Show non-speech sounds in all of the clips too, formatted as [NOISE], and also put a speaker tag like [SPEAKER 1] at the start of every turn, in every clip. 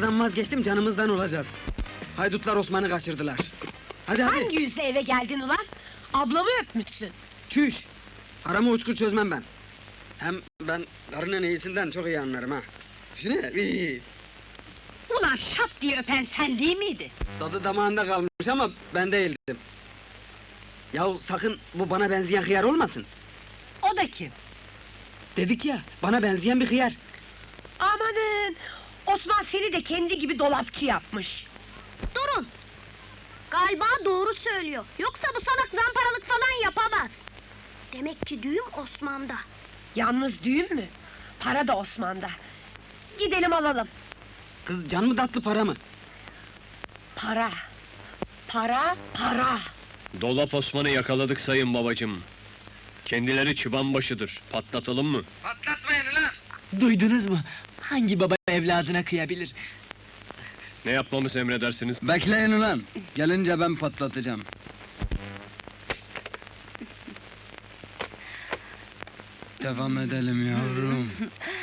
[SPEAKER 1] Paradan vazgeçtim canımızdan olacağız. Haydutlar Osman'ı kaçırdılar. Hadi hadi.
[SPEAKER 2] Hangi yüzle eve geldin ulan? Ablamı öpmüşsün.
[SPEAKER 1] Çüş! Aramı uçkur çözmem ben. Hem ben karının iyisinden çok iyi anlarım ha. Şuna iyi.
[SPEAKER 2] Ulan şap diye öpen sen değil miydi?
[SPEAKER 1] Tadı damağında kalmış ama ben değildim. Yahu sakın bu bana benzeyen hıyar olmasın.
[SPEAKER 2] O da kim?
[SPEAKER 1] Dedik ya, bana benzeyen bir hıyar.
[SPEAKER 2] Amanın! Osman seni de kendi gibi dolapçı yapmış.
[SPEAKER 3] Durun. Galiba doğru söylüyor. Yoksa bu salak zamparalık falan yapamaz. Demek ki düğüm Osman'da.
[SPEAKER 2] Yalnız düğün mü? Para da Osman'da. Gidelim alalım.
[SPEAKER 1] Kız can mı tatlı para mı?
[SPEAKER 2] Para. Para, para.
[SPEAKER 4] Dolap Osman'ı yakaladık sayın babacım. Kendileri çıban başıdır. Patlatalım mı?
[SPEAKER 1] Patlatmayın lan!
[SPEAKER 5] Duydunuz mu? Hangi baba evladına kıyabilir?
[SPEAKER 4] Ne yapmamızı emredersiniz?
[SPEAKER 1] Bekleyin ulan, gelince ben patlatacağım. Devam edelim yavrum. [LAUGHS]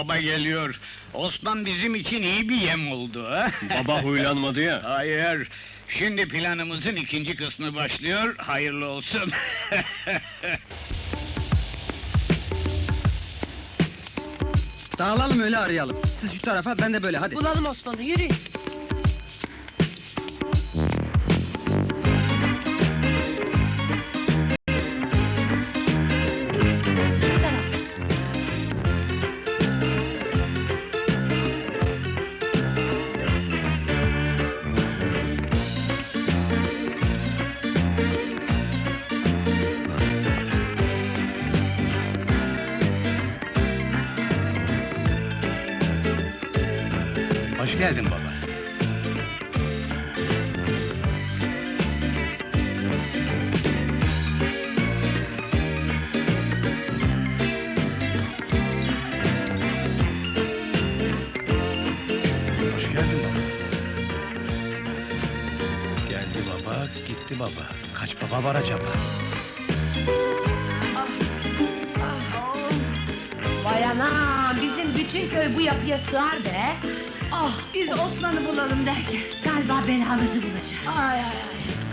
[SPEAKER 6] Baba geliyor. Osman bizim için iyi bir yem oldu ha?
[SPEAKER 4] Baba huylanmadı ya. [LAUGHS]
[SPEAKER 6] Hayır. Şimdi planımızın ikinci kısmı başlıyor. Hayırlı olsun. [LAUGHS]
[SPEAKER 1] Dağılalım öyle arayalım. Siz şu tarafa, ben de böyle, hadi.
[SPEAKER 2] Bulalım Osman'ı, yürüyün.
[SPEAKER 6] Geldin baba.
[SPEAKER 7] Hoş geldin baba. Geldi baba, gitti baba. Kaç baba var acaba?
[SPEAKER 2] Bütün köy bu yapıya sığar be. Ah, biz Osman'ı bulalım derken galiba belamızı bulacağız. Ay ay ay.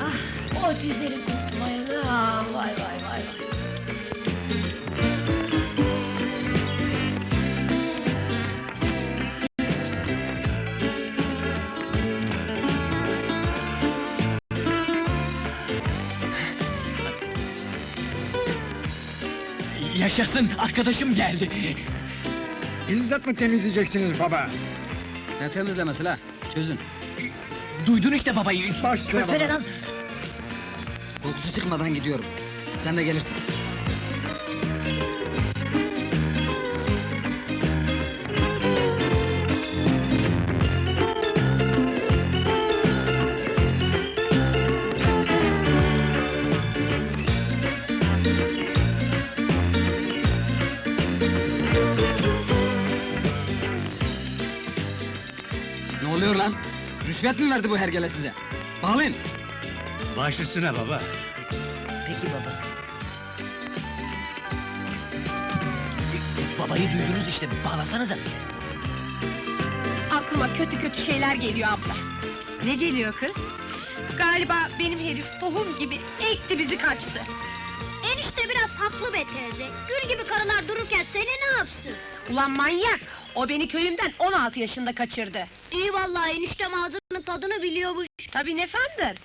[SPEAKER 2] Ah, o dizleri kurtulmayın. Ah, vay vay vay vay.
[SPEAKER 5] Yaşasın, arkadaşım geldi.
[SPEAKER 7] Bizzat mı temizleyeceksiniz baba?
[SPEAKER 1] Ne temizlemesi la? Çözün.
[SPEAKER 5] Duydun işte babayı.
[SPEAKER 7] Baş
[SPEAKER 5] Çözsene lan.
[SPEAKER 1] Kokusu çıkmadan gidiyorum. Sen de gelirsin. Rüşvet mi verdi bu hergele size? Bağlayın.
[SPEAKER 7] Baş üstüne baba.
[SPEAKER 5] Peki baba. Babayı duydunuz işte, bağlasanıza.
[SPEAKER 2] Aklıma kötü kötü şeyler geliyor abla. Ne geliyor kız? Galiba benim herif tohum gibi ekti bizi kaçtı.
[SPEAKER 3] Haklı be teyze. Gül gibi karılar dururken seni ne yapsın?
[SPEAKER 2] Ulan manyak! O beni köyümden 16 yaşında kaçırdı.
[SPEAKER 3] İyi vallahi eniştem ağzının tadını biliyormuş.
[SPEAKER 2] Tabii ne sandın?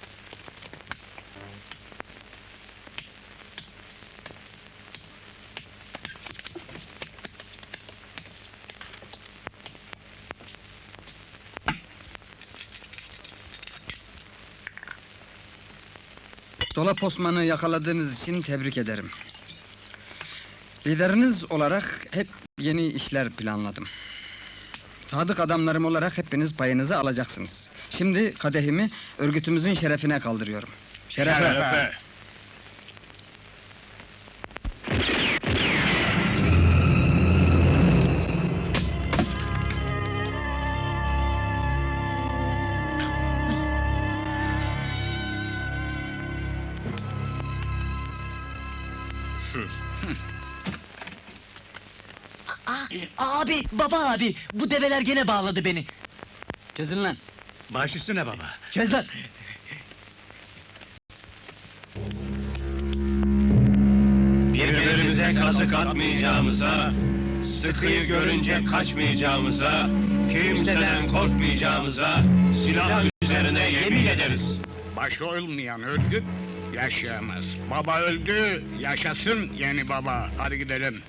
[SPEAKER 1] Dolap Osman'ı yakaladığınız için tebrik ederim. Lideriniz olarak hep yeni işler planladım. Sadık adamlarım olarak hepiniz payınızı alacaksınız. Şimdi kadehimi örgütümüzün şerefine kaldırıyorum. Şerefe.
[SPEAKER 6] Şerefe.
[SPEAKER 5] Abi, baba abi, bu develer gene bağladı beni.
[SPEAKER 1] Çözün lan.
[SPEAKER 7] Baş üstüne baba.
[SPEAKER 5] Çöz lan.
[SPEAKER 4] Birbirimize kazık atmayacağımıza, sıkıyı görünce kaçmayacağımıza, kimseden korkmayacağımıza, silah üzerine yemin ederiz.
[SPEAKER 6] Başı olmayan örgüt yaşayamaz. Baba öldü, yaşasın yeni baba. Hadi gidelim.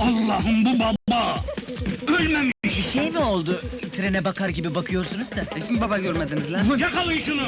[SPEAKER 6] Allah'ım bu baba! Ölmemiş!
[SPEAKER 5] Bir şey mi oldu? Trene bakar gibi bakıyorsunuz da.
[SPEAKER 1] Hiç mi baba görmediniz lan?
[SPEAKER 6] Yakalın şunu!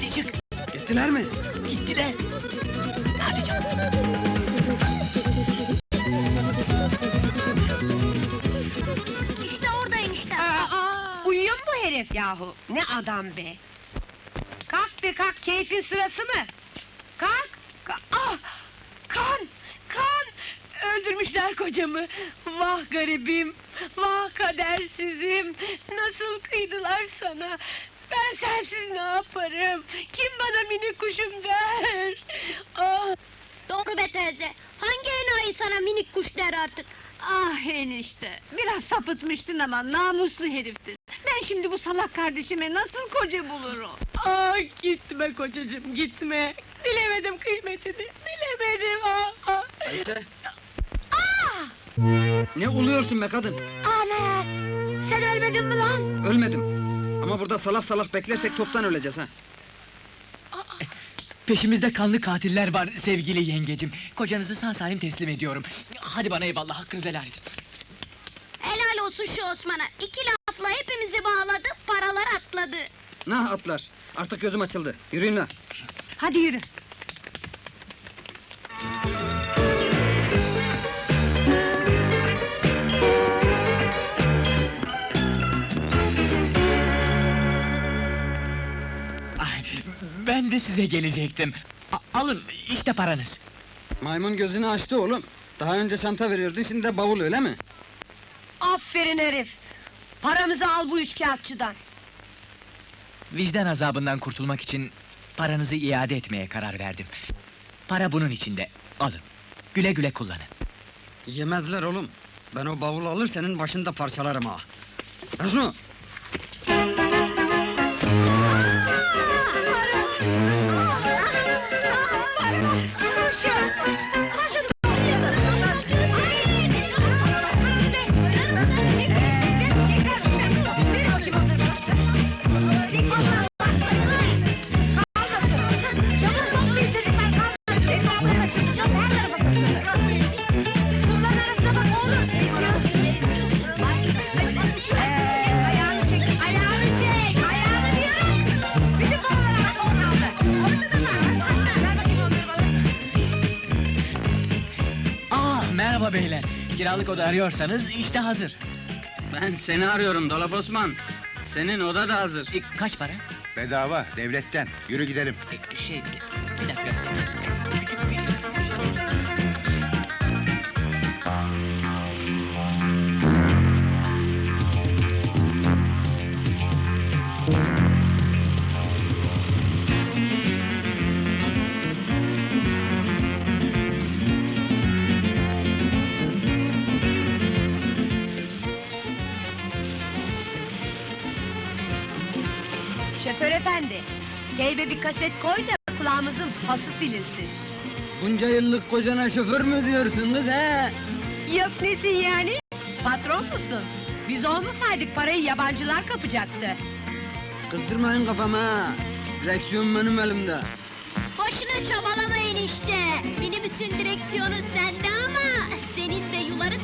[SPEAKER 5] Hadi çık.
[SPEAKER 1] Gittiler mi?
[SPEAKER 5] Gittiler. Hadi canım.
[SPEAKER 3] İşte oradayım işte.
[SPEAKER 2] Aa, uyuyor mu bu herif yahu? Ne adam be! Kalk be kalk, keyfin sırası mı? Kalk! kalk. Ah! Kan! Kan! Öldürmüşler kocamı! Vah garibim! Vah kadersizim! Nasıl kıydılar sana? Ben sensiz ne yaparım? Kim bana minik kuşum der? Ah!
[SPEAKER 3] Doğru be teyze. Hangi enayi sana minik kuş der artık?
[SPEAKER 2] Ah enişte, biraz sapıtmıştın ama namuslu heriftin. Ben şimdi bu salak kardeşime nasıl koca bulurum? Ah gitme kocacığım gitme. Bilemedim kıymetini, bilemedim ah. ah.
[SPEAKER 1] Ayşe.
[SPEAKER 2] Ah!
[SPEAKER 1] Ne uluyorsun be kadın?
[SPEAKER 3] Ana! Sen ölmedin mi lan?
[SPEAKER 1] Ölmedim. Ama burada salak salak beklersek toptan öleceğiz ha.
[SPEAKER 5] Peşimizde kanlı katiller var sevgili yengecim. Kocanızı sağ salim teslim ediyorum. Hadi bana eyvallah, hakkınızı helal edin.
[SPEAKER 3] Helal olsun şu Osman'a. İki lafla hepimizi bağladı, paralar atladı.
[SPEAKER 1] Nah atlar. Artık gözüm açıldı. Yürüyün lan.
[SPEAKER 2] Hadi yürü.
[SPEAKER 5] Size gelecektim. A- alın, işte paranız.
[SPEAKER 1] Maymun gözünü açtı oğlum. Daha önce çanta veriyordu, şimdi de bavul öyle mi?
[SPEAKER 2] Aferin herif. Paramızı al bu üçkağıtçıdan.
[SPEAKER 5] Vicdan azabından kurtulmak için paranızı iade etmeye karar verdim. Para bunun içinde. Alın. Güle güle kullanın.
[SPEAKER 1] Yemezler oğlum. Ben o bavulu alır senin başında parçalarım ha. Ver şunu.
[SPEAKER 5] Kiralık oda arıyorsanız işte hazır.
[SPEAKER 1] Ben seni arıyorum Dolap Osman. Senin oda da hazır.
[SPEAKER 5] E, kaç para?
[SPEAKER 7] Bedava, devletten. Yürü gidelim.
[SPEAKER 5] E, şey, bir dakika. Küçük bir...
[SPEAKER 2] Şoför efendi, teybe bir kaset koy da kulağımızın pası silinsin.
[SPEAKER 1] Bunca yıllık kocana şoför mü diyorsun kız he?
[SPEAKER 2] Yok nesin yani? Patron musun? Biz olmasaydık parayı yabancılar kapacaktı.
[SPEAKER 1] Kızdırmayın kafamı ha. Direksiyon benim elimde.
[SPEAKER 3] Boşuna çabalamayın işte. Minibüsün direksiyonu sende ama senin de yularık